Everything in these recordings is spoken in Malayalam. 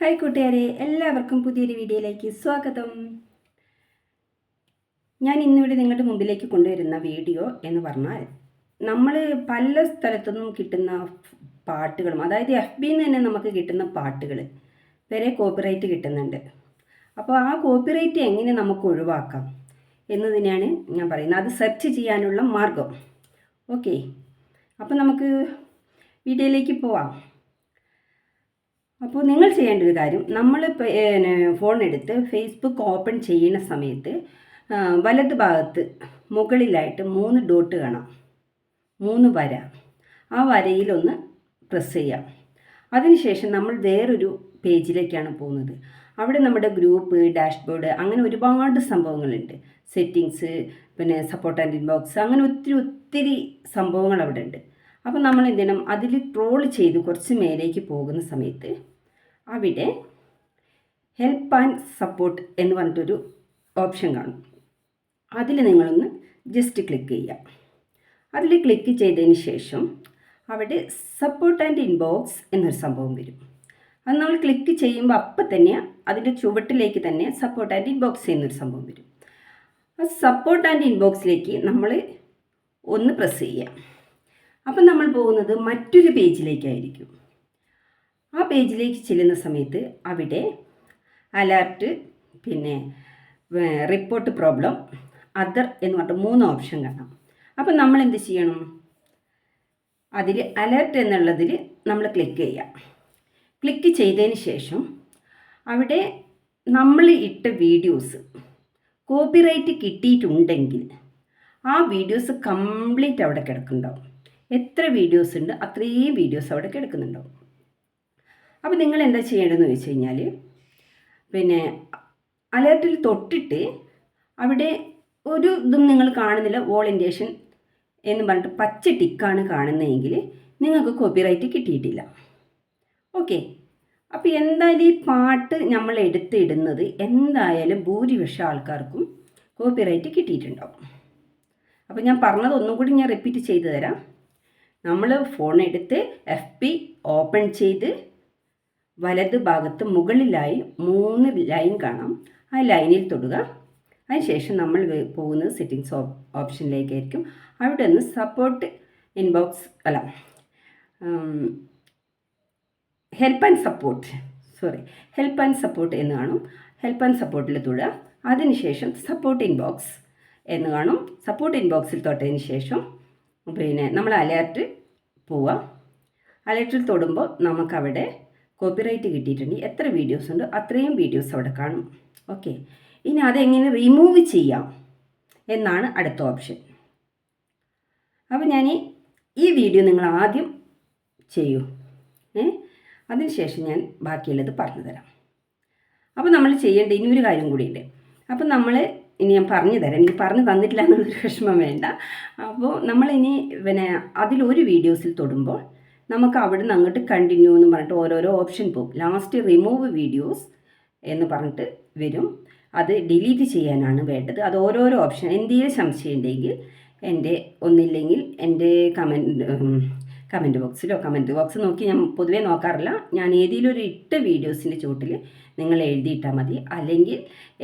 ഹായ് കൂട്ടുകാരെ എല്ലാവർക്കും പുതിയൊരു വീഡിയോയിലേക്ക് സ്വാഗതം. ഞാൻ ഇന്നിവിടെ നിങ്ങളുടെ മുമ്പിലേക്ക് കൊണ്ടുവരുന്ന വീഡിയോ എന്ന് പറഞ്ഞാൽ നമ്മൾ പല സ്ഥലത്തുനിന്നും കിട്ടുന്ന പാട്ടുകളും അതായത് എഫ് ബിയിൽ നിന്ന് തന്നെ നമുക്ക് കിട്ടുന്ന പാട്ടുകൾ വരെ കോപ്പിറൈറ്റ് കിട്ടുന്നുണ്ട്. അപ്പോൾ ആ കോപ്പിറൈറ്റ് എങ്ങനെ നമുക്ക് ഒഴിവാക്കാം എന്നതിനാണ് ഞാൻ പറയുന്നത്. അത് സെർച്ച് ചെയ്യാനുള്ള മാർഗം. ഓക്കെ. അപ്പോൾ നമുക്ക് വീഡിയോയിലേക്ക് പോവാം. അപ്പോൾ നിങ്ങൾ ചെയ്യേണ്ട ഒരു കാര്യം നമ്മൾ ഫോൺ എടുത്ത് ഫേസ്ബുക്ക് ഓപ്പൺ ചെയ്യുന്ന സമയത്ത് വലത് ഭാഗത്ത് മുകളിലായിട്ട് മൂന്ന് ഡോട്ട് കാണാം. മൂന്ന് വര. ആ വരയിലൊന്ന് പ്രസ് ചെയ്യാം. അതിനുശേഷം നമ്മൾ വേറൊരു പേജിലേക്കാണ് പോകുന്നത്. അവിടെ നമ്മുടെ ഗ്രൂപ്പ് ഡാഷ്ബോർഡ് അങ്ങനെ ഒരുപാട് സംഭവങ്ങളുണ്ട്. സെറ്റിങ്സ് പിന്നെ സപ്പോർട്ട് ആൻഡ് ഇൻബോക്സ് അങ്ങനെ ഒത്തിരി ഒത്തിരി സംഭവങ്ങൾ അവിടെ ഉണ്ട് അപ്പോൾ നമ്മൾ എന്ത് ചെയ്യണം അതിൽ ട്രോൾ ചെയ്ത് കുറച്ച് മേലേക്ക് പോകുന്ന സമയത്ത് അവിടെ ഹെൽപ്പ് ആൻഡ് സപ്പോർട്ട് എന്ന് പറഞ്ഞിട്ടൊരു ഓപ്ഷൻ കാണും. അതിൽ നിങ്ങളൊന്ന് ജസ്റ്റ് ക്ലിക്ക് ചെയ്യുക. അതിൽ ക്ലിക്ക് ചെയ്തതിന് ശേഷം അവിടെ സപ്പോർട്ട് ആൻഡ് ഇൻബോക്സ് എന്നൊരു സംഭവം വരും. അത് നമ്മൾ ക്ലിക്ക് ചെയ്യുമ്പോൾ അപ്പം തന്നെ അതിന്റെ ചുവട്ടിലേക്ക് തന്നെ സപ്പോർട്ട് ആൻഡ് ഇൻബോക്സ് എന്നൊരു സംഭവം വരും. ആ സപ്പോർട്ട് ആൻഡ് ഇൻബോക്സിലേക്ക് നമ്മൾ ഒന്ന് പ്രസ് ചെയ്യുക. അപ്പം നമ്മൾ പോകുന്നത് മറ്റൊരു പേജിലേക്കായിരിക്കും ആ പേജിലേക്ക് ചെല്ലുന്ന സമയത്ത് അവിടെ അലർട്ട് പിന്നെ റിപ്പോർട്ട് പ്രോബ്ലം അതർ എന്ന് പറഞ്ഞിട്ട് മൂന്ന് ഓപ്ഷൻ കാണാം. അപ്പം നമ്മൾ എന്ത് ചെയ്യണം? അതിൽ അലർട്ട് എന്നുള്ളതിൽ നമ്മൾ ക്ലിക്ക് ചെയ്യാം ക്ലിക്ക് ചെയ്തതിന് ശേഷം അവിടെ നമ്മൾ ഇട്ട വീഡിയോസ് കോപ്പിറൈറ്റ് കിട്ടിയിട്ടുണ്ടെങ്കിൽ ആ വീഡിയോസ് കംപ്ലീറ്റ് അവിടെ കിടക്കുന്നുണ്ടാവും. എത്ര വീഡിയോസ് ഉണ്ട് അത്രയും വീഡിയോസ് അവിടെ കിടക്കുന്നുണ്ടാവും. അപ്പോൾ നിങ്ങൾ എന്താ ചെയ്യേണ്ടതെന്ന് വെച്ച് കഴിഞ്ഞാൽ പിന്നെ അലേർട്ടിൽ തൊട്ടിട്ട് അവിടെ ഒരു ഇതും നിങ്ങൾ കാണുന്നില്ല വോളണ്ടിയേഷൻ എന്ന് പറഞ്ഞിട്ട് പച്ച ടിക്കാണ് കാണുന്നതെങ്കിൽ നിങ്ങൾക്ക് കോപ്പിറൈറ്റ് കിട്ടിയിട്ടില്ല. ഓക്കെ അപ്പോൾ എന്തായാലും ഈ പാട്ട് നമ്മൾ എടുത്തിടുന്നത് എന്തായാലും ഭൂരിപക്ഷം ആൾക്കാർക്കും കോപ്പിറൈറ്റ് കിട്ടിയിട്ടുണ്ടാവും. അപ്പോൾ ഞാൻ പറഞ്ഞത് ഒന്നും കൂടി ഞാൻ റിപ്പീറ്റ് ചെയ്തു തരാം. നമ്മൾ ഫോൺ എടുത്ത് എഫ് പി ഓപ്പൺ ചെയ്ത് വലത് ഭാഗത്ത് മുകളിലായി മൂന്ന് ലൈൻ കാണാം. ആ ലൈനിൽ തൊടുക. അതിനുശേഷം നമ്മൾ പോകുന്നത് സെറ്റിങ്സ് ഓപ്ഷനിലേക്കായിരിക്കും. അവിടെ നിന്ന് സപ്പോർട്ട് ഇൻബോക്സ് അല്ല help and support sorry help and support എന്ന് കാണും. ഹെൽപ്പ് ആൻഡ് സപ്പോർട്ടിൽ തൊടുക. അതിനുശേഷം സപ്പോർട്ട് ഇൻബോക്സ് എന്ന് കാണും. സപ്പോർട്ട് ഇൻബോക്സിൽ തൊട്ടതിന് ശേഷം പിന്നെ നമ്മൾ അലേർട്ട് പോവുക. അലേർട്ടിൽ തൊടുമ്പോൾ നമുക്കവിടെ കോപ്പിറൈറ്റ് കിട്ടിയിട്ടുണ്ട്. എത്ര വീഡിയോസ് ഉണ്ട് അത്രയും വീഡിയോസ് അവിടെ കാണും. ഓക്കെ ഇനി അതെങ്ങനെ റിമൂവ് ചെയ്യാം എന്നാണ് അടുത്ത ഓപ്ഷൻ അപ്പോൾ ഞാൻ ഈ- വീഡിയോ നിങ്ങൾ ആദ്യം ചെയ്യൂ. ഏ? അതിനുശേഷം ഞാൻ ബാക്കിയുള്ളത് പറഞ്ഞു തരാം. അപ്പോൾ നമ്മൾ ചെയ്യേണ്ട ഇനി ഒരു കാര്യം കൂടിയുണ്ട് അപ്പോൾ നമ്മൾ ഇനി ഞാൻ പറഞ്ഞു തരാം. എനിക്ക് പറഞ്ഞു തന്നിട്ടില്ല എന്നുള്ളൊരു വിഷമം വേണ്ട. അപ്പോൾ നമ്മളിനി പിന്നെ അതിലൊരു വീഡിയോസിൽ തൊടുമ്പോൾ നമുക്ക് അവിടെ നിന്ന് അങ്ങോട്ട് കണ്ടിന്യൂ എന്ന് പറഞ്ഞിട്ട് ഓരോരോ ഓപ്ഷൻ പോകും ലാസ്റ്റ് റിമൂവ് വീഡിയോസ് എന്ന് പറഞ്ഞിട്ട് വരും. അത് ഡിലീറ്റ് ചെയ്യാനാണ് വേണ്ടത്. അത് ഓരോരോ ഓപ്ഷൻ എന്തെങ്കിലും സംശയം ഉണ്ടെങ്കിൽ എന്റെ ഒന്നില്ലെങ്കിൽ എന്റെ കമന്റ് കമന്റ് ബോക്സിലോ കമന്റ് ബോക്സ് നോക്കി ഞാൻ പൊതുവേ നോക്കാറില്ല. ഞാൻ ഏതെങ്കിലും ഒരു ഇട്ട വീഡിയോസിന്റെ ചുവട്ടിൽ നിങ്ങൾ എഴുതിയിട്ടാൽ മതി. അല്ലെങ്കിൽ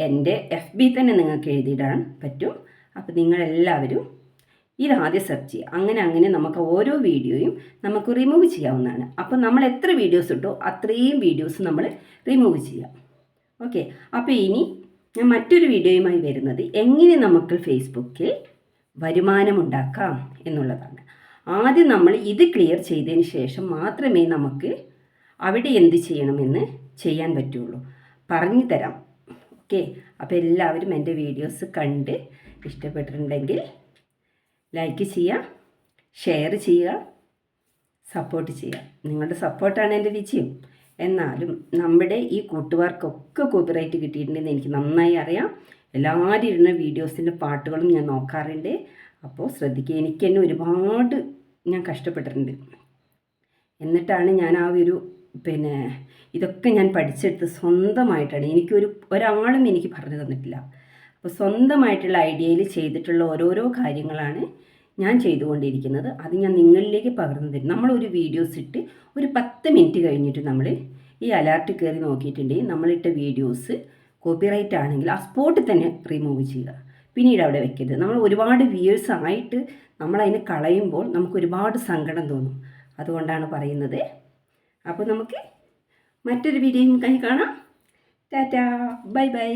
എന്റെ എഫ് ബി തന്നെ നിങ്ങൾക്ക് എഴുതിയിടാൻ പറ്റും. അപ്പോൾ നിങ്ങളെല്ലാവരും ഇതാദ്യം സെർച്ച് ചെയ്യുക അങ്ങനെ അങ്ങനെ നമുക്ക് ഓരോ വീഡിയോയും നമുക്ക് റിമൂവ് ചെയ്യാവുന്നതാണ്. അപ്പോൾ നമ്മൾ എത്ര വീഡിയോസ് ഇട്ടോ അത്രയും വീഡിയോസ് നമ്മൾ റിമൂവ് ചെയ്യാം. ഓക്കെ അപ്പോൾ ഇനി ഞാൻ മറ്റൊരു വീഡിയോയുമായി വരുന്നത് എങ്ങനെ നമുക്ക് ഫേസ്ബുക്കിൽ വരുമാനമുണ്ടാക്കാം എന്നുള്ളതാണ്. ആദ്യം നമ്മൾ ഇത് ക്ലിയർ ചെയ്തതിന് ശേഷം മാത്രമേ നമുക്ക് അവിടെ എന്ത് ചെയ്യണമെന്ന് ചെയ്യാൻ പറ്റുള്ളൂ. പറഞ്ഞു തരാം. ഓക്കെ അപ്പോൾ എല്ലാവരും എന്റെ വീഡിയോസ് കണ്ട് ഇഷ്ടപ്പെട്ടിട്ടുണ്ടെങ്കിൽ ലൈക്ക് ചെയ്യുക ഷെയർ ചെയ്യുക സപ്പോർട്ട് ചെയ്യുക. നിങ്ങളുടെ സപ്പോർട്ടാണ് എന്റെ വിജയം. എന്നാലും നമ്മുടെ ഈ കൂട്ടുകാർക്കൊക്കെ കോപ്പിറൈറ്റ് കിട്ടിയിട്ടുണ്ടെന്ന് എനിക്ക് നന്നായി അറിയാം. എല്ലാവരും ഇരുന്ന വീഡിയോസിന്റെ പാട്ടുകളും ഞാൻ നോക്കാറുണ്ട്. അപ്പോൾ ശ്രദ്ധിക്കുക എനിക്ക് തന്നെ ഒരുപാട് ഞാൻ കഷ്ടപ്പെട്ടിട്ടുണ്ട്. എന്നിട്ടാണ് ഞാൻ ആ ഒരു പിന്നെ ഇതൊക്കെ ഞാൻ പഠിച്ചെടുത്ത് സ്വന്തമായിട്ടാണ്. എനിക്കൊരു ഒരാളും എനിക്ക് പറഞ്ഞു തന്നിട്ടില്ല. അപ്പോൾ സ്വന്തമായിട്ടുള്ള ഐഡിയയിൽ ചെയ്തിട്ടുള്ള ഓരോരോ കാര്യങ്ങളാണ് ഞാൻ ചെയ്തുകൊണ്ടിരിക്കുന്നത്. അത് ഞാൻ നിങ്ങളിലേക്ക് പകർന്നു തരും. നമ്മളൊരു വീഡിയോസ് ഇട്ട് ഒരു പത്ത് മിനിറ്റ് കഴിഞ്ഞിട്ട് നമ്മൾ ഈ അലർട്ട് കയറി നോക്കിയിട്ടുണ്ടെങ്കിൽ നമ്മളിട്ട വീഡിയോസ് കോപ്പിറൈറ്റ് ആണെങ്കിൽ ആ സ്പോട്ടിൽ തന്നെ റിമൂവ് ചെയ്യുക. പിന്നീട് അവിടെ വെക്കരുത്. നമ്മൾ ഒരുപാട് വ്യൂവേഴ്സ് ആയിട്ട് നമ്മളതിനെ കളയുമ്പോൾ നമുക്ക് ഒരുപാട് സങ്കടം തോന്നും. അതുകൊണ്ടാണ് പറയുന്നത്. അപ്പോൾ നമുക്ക് മറ്റൊരു വീഡിയോയും കാണാം. ടാറ്റാ. Bye bye.